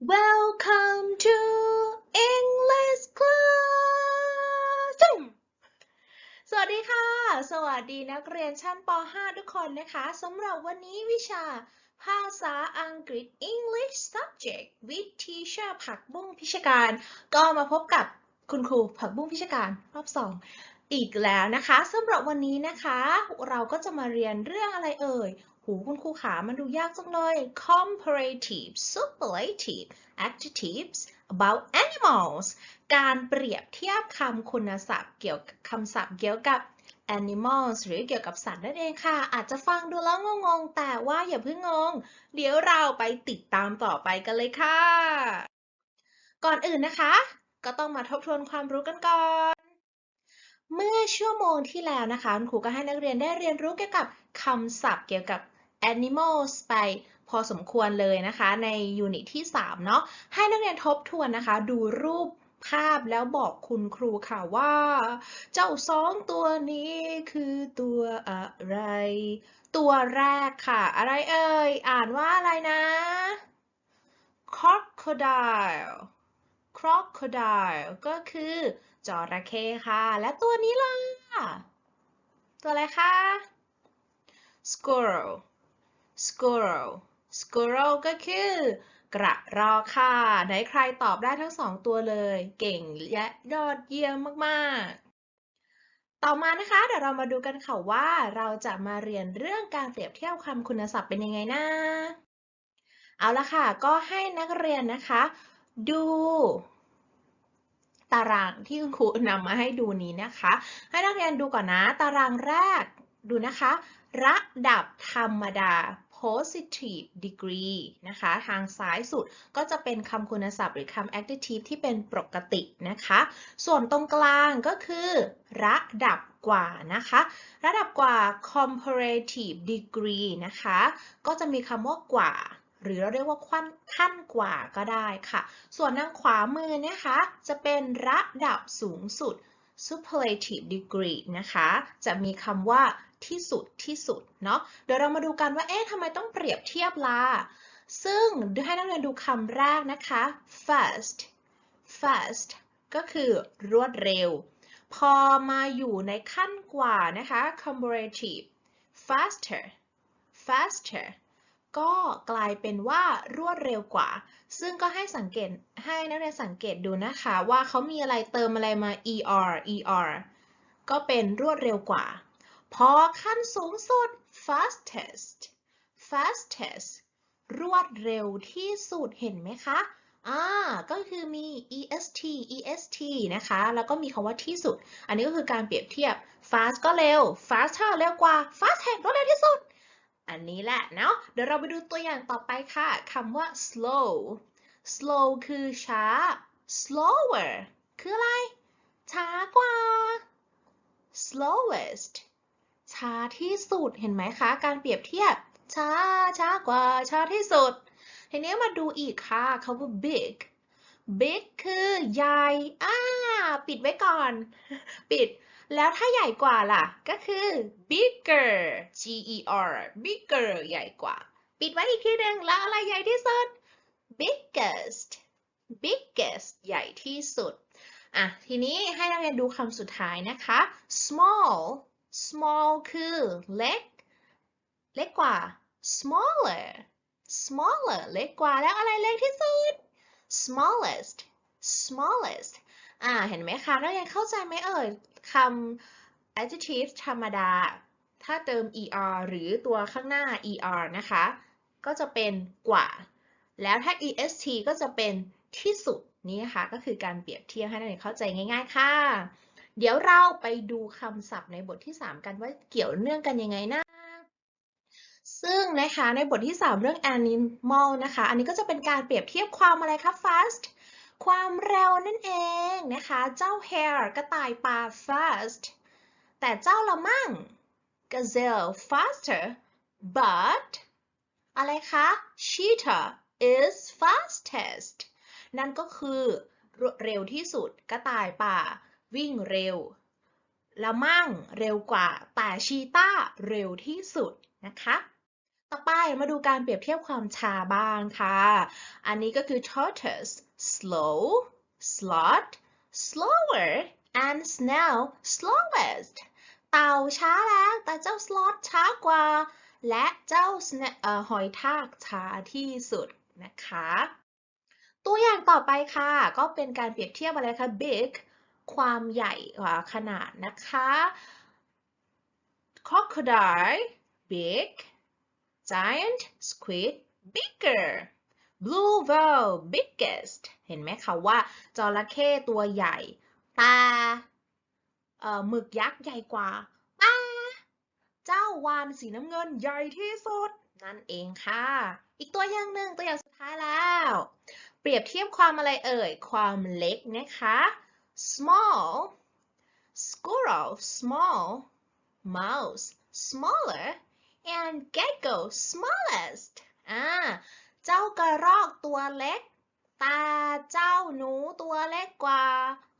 Welcome to English class สวัสดีค่ะ สวัสดีนักเรียนชั้นป .5 ทุกคนนะคะสำหรับวันนี้วิชาภาษาอังกฤษ English subject with teacher ผักบุ้งพิชการ ก็มาพบกับคุณครูผักบุ้งพิชการรอบสองอีกแล้วนะคะสำหรับวันนี้นะคะ เราก็จะมาเรียนเรื่องอะไรเอ่ย หูคุณครูขามันดูยากจังเลย comparative superlative adjectives about animals การเปรียบเทียบคำคุณศัพท์เกี่ยวกับคำศัพท์เกี่ยวกับ animals หรือเกี่ยวกับสัตว์นั่นเองค่ะ อาจจะฟังดูแล้วงงๆ แต่ว่าอย่าเพิ่งงง เดี๋ยวเราไปติดตามต่อไปกันเลยค่ะ ก่อนอื่นนะคะ ก็ต้องมาทบทวนความรู้กันก่อน เมื่อชั่วโมงที่แล้วนะคะ คุณครูก็ให้นักเรียนได้เรียนรู้เกี่ยวกับคำศัพท์เกี่ยวกับ animals ไปพอสมควรเลยนะคะในยูนิตที่ 3 เนาะให้นักเรียนทบทวนนะคะ ดูรูปภาพแล้วบอกคุณครูค่ะว่า เจ้าสองตัวนี้คือตัวอะไร ตัวแรกค่ะ อะไรเอ่ย อ่านว่าอะไรนะ crocodile crocodile ก็คือจระเข้ค่ะ และตัวนี้ล่ะ ตัวอะไรคะ squirrel squirrel squirrel ก็คือกระรอกค่ะ ไหนใครตอบได้ทั้งสองตัวเลย เก่งและยอดเยี่ยมมากๆ ต่อมานะคะ เดี๋ยวเรามาดูกันค่ะว่า เราจะมาเรียนเรื่องการเปรียบเทียบคำคุณศัพท์เป็นยังไงนะเอาละค่ะ ก็ให้นักเรียนนะคะ ดู ตารางที่คุณครูนำมาให้ดูนี้นะคะ ให้นักเรียนดูก่อนนะ ตารางแรกดูนะคะ ระดับธรรมดา positive degree นะคะ ทางซ้ายสุดก็จะเป็นคำคุณศัพท์หรือคำ adjective ที่เป็นปกตินะคะ ส่วนตรงกลางก็คือ ระดับกว่านะคะ ระดับกว่า comparative degree นะคะ ก็จะมีคำว่ากว่า หรือเราเรียกว่าขั้นขั้นกว่าก็ได้ค่ะ ส่วนทางขวามือนะคะ จะเป็นระดับสูงสุด superlative degree นะคะ จะมีคำว่า ที่สุดที่สุดเนาะเดี๋ยวเรามาดูกันว่าเอ๊ะทำไมต้องเปรียบเทียบล่ะซึ่งให้นักเรียนดูคำแรกนะคะ fast fast ก็คือรวดเร็ว พอมาอยู่ในขั้นกว่านะคะ comparative faster faster ก็กลายเป็นว่ารวดเร็วกว่า ซึ่งก็ให้สังเกตให้นักเรียนสังเกตดูนะคะ ว่าเขามีอะไรเติมอะไรมา er er ก็เป็นรวดเร็วกว่า พอขั้นสูงสุด fastest fastest รวดเร็วที่สุดเห็นไหมคะอ่าก็คือมี est est นะคะ แล้วก็มีคำว่าที่สุด อันนี้ก็คือการเปรียบเทียบ fast ก็เร็ว faster เร็วกว่า fastest รวดเร็วที่สุด อันนี้แหละเนาะ เดี๋ยวเราไปดูตัวอย่างต่อไปค่ะคำว่า slow slow คือช้า slower คืออะไร ช้ากว่า slowest ช้าที่สุดเห็นไหมคะ การเปรียบเทียบ ช้า ช้ากว่า ช้าที่สุด ทีนี้มาดูอีกค่ะคำว่า big big คือใหญ่อ่าปิดไว้ก่อน ปิด แล้วถ้าใหญ่กว่าล่ะ ก็คือ bigger g e r bigger ใหญ่กว่า ปิดไว้อีกทีหนึ่งแล้วอะไรใหญ่ที่สุด biggest biggest ใหญ่ที่สุด อะ ทีนี้ให้นักเรียนดูคำสุดท้ายนะคะ small small คือเล็ก เล็กกว่า smaller smaller เล็กกว่าแล้วอะไรเล็กที่สุด smallest smallest อ่า เห็นไหมคะนักเรียนเข้าใจไหมเอ่ยคำ adjective ธรรมดา ถ้าเติม er หรือตัวข้างหน้า er นะคะ ก็จะเป็นกว่า แล้วถ้า est ก็จะเป็นที่สุด นี่นะคะ ก็คือการเปรียบเทียบให้นักเรียนเข้าใจง่าย ๆ ค่ะ เดี๋ยวเราไปดูคำศัพท์ในบทที่ 3 กันว่าเกี่ยวเนื่องกันยังไงนะ ซึ่งนะคะในบทที่ 3 เรื่อง animal นะคะ อันนี้ก็จะเป็นการเปรียบเทียบความอะไรคะ fast ความเร็วนั่นเองนะคะ เจ้า hare กระต่ายป่า fast แต่เจ้าละมั่ง gazelle faster but อะไรคะ cheetah is fastest นั่นก็คือเร็วที่สุดกระต่ายป่า วิ่งเร็ว ละมั่งเร็วกว่า แต่ชีต้าเร็วที่สุดนะคะ ต่อไปมาดูการเปรียบเทียบความช้าบ้างค่ะ อันนี้ก็คือ tortoise slow slot slower and snail slowest เต่าช้าแล้วแต่เจ้า slot ช้ากว่า และเจ้าหอยทากช้าที่สุดนะคะ ตัวอย่างต่อไปค่ะ ก็เป็นการเปรียบเทียบอะไรคะ big ความใหญ่กว่าขนาดนะคะ crocodile big giant squid bigger blue whale biggest เห็นไหมคะว่าจระเข้ตัวใหญ่ต่เอ่อหมึกยักษ์ใหญ่กว่าต่เจ้าวาฬสีน้ำเงินใหญ่ที่สุด นั่นเองค่ะ อีกตัวอย่างหนึ่งตัวอย่างสุดท้ายแล้ว เปรียบเทียบความอะไรเอ่ย ความเล็กนะคะ small squirrel small mouse smaller and gecko smallest อ่าเจ้ากระรอกตัวเล็กตาเจ้าหนูตัวเล็กกว่า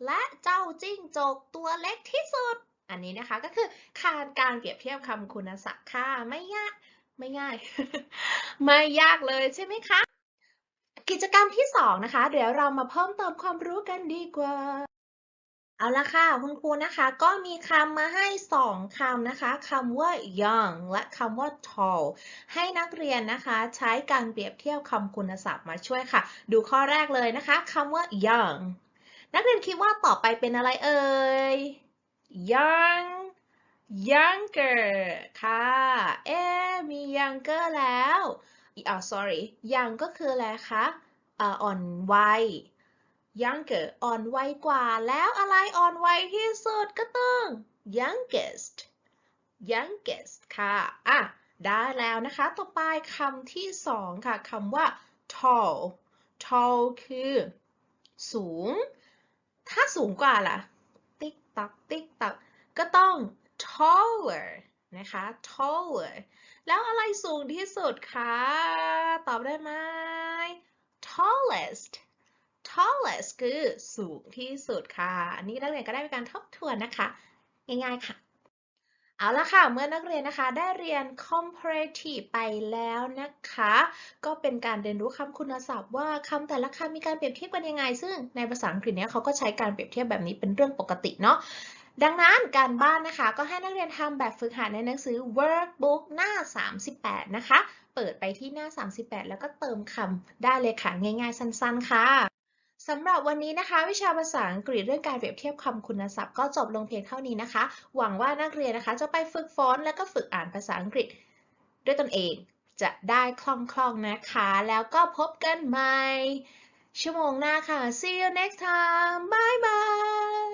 และเจ้าจิ้งจกตัวเล็กที่สุด อันนี้นะคะก็คือการการเปรียบเทียบคำคุณศัพท์ค่ะไม่ยากไม่ง่าย ไม่ยากเลยใช่ไหมคะ กิจกรรมที่สองนะคะ เดี๋ยวเรามาเพิ่มเติมความรู้กันดีกว่า เอาละค่ะ คุณครูนะคะก็มีคำมาให้สองคำนะคะคำว่า young และคำว่า tall ให้นักเรียนนะคะใช้การเปรียบเทียบคำคุณศัพท์มาช่วยค่ะ ดูข้อแรกเลยนะคะคำว่า young นักเรียนคิดว่าต่อไปเป็นอะไรเอ่ย young younger ค่ะ เอ๊มี younger แล้วอ่า sorry young ก็คืออะไรคะอ่อนวัย younger อ่อนวัยกว่า แล้วอะไรอ่อนวัยที่สุดก็ต้อง youngest youngest ค่ะ อะ ได้แล้วนะคะ ต่อไปคำที่สองค่ะ คำว่า tall tall คือ สูง ถ้าสูงกว่าล่ะ ติ๊กตัก ติ๊กตัก ก็ต้อง taller นะคะ taller แล้วอะไรสูงที่สุดคะ ตอบได้ไหม tallest tallest คือสูงที่สุดค่ะ อันนี้นักเรียนก็ได้มีการทบทวนนะคะ ง่ายๆค่ะ เอาละค่ะ เมื่อนักเรียนนะคะได้เรียน comparative ไปแล้วนะคะ ก็เป็นการเรียนรู้คำคุณศัพท์ว่าคำแต่ละคำมีการเปรียบเทียบกันยังไง ซึ่งในภาษาอังกฤษเนี้ยเขาก็ใช้การเปรียบเทียบแบบนี้เป็นเรื่องปกติเนาะดังนั้นการบ้านนะคะก็ให้นักเรียนทำแบบฝึกหัดในหนังสือ workbook หน้า 38 นะคะ เปิดไปที่หน้า 38 แล้วก็เติมคำได้เลยค่ะ ง่ายๆ สั้นๆ ค่ะ สำหรับวันนี้นะคะ วิชาภาษาอังกฤษเรื่องการเปรียบเทียบคำคุณศัพท์ก็จบลงเพียงเท่านี้นะคะ หวังว่านักเรียนนะคะ จะไปฝึกฟอนและก็ฝึกอ่านภาษาอังกฤษ ด้วยตนเองจะได้คล่องๆนะคะ แล้วก็พบกันใหม่ชั่วโมงหน้าค่ะ see you next time bye bye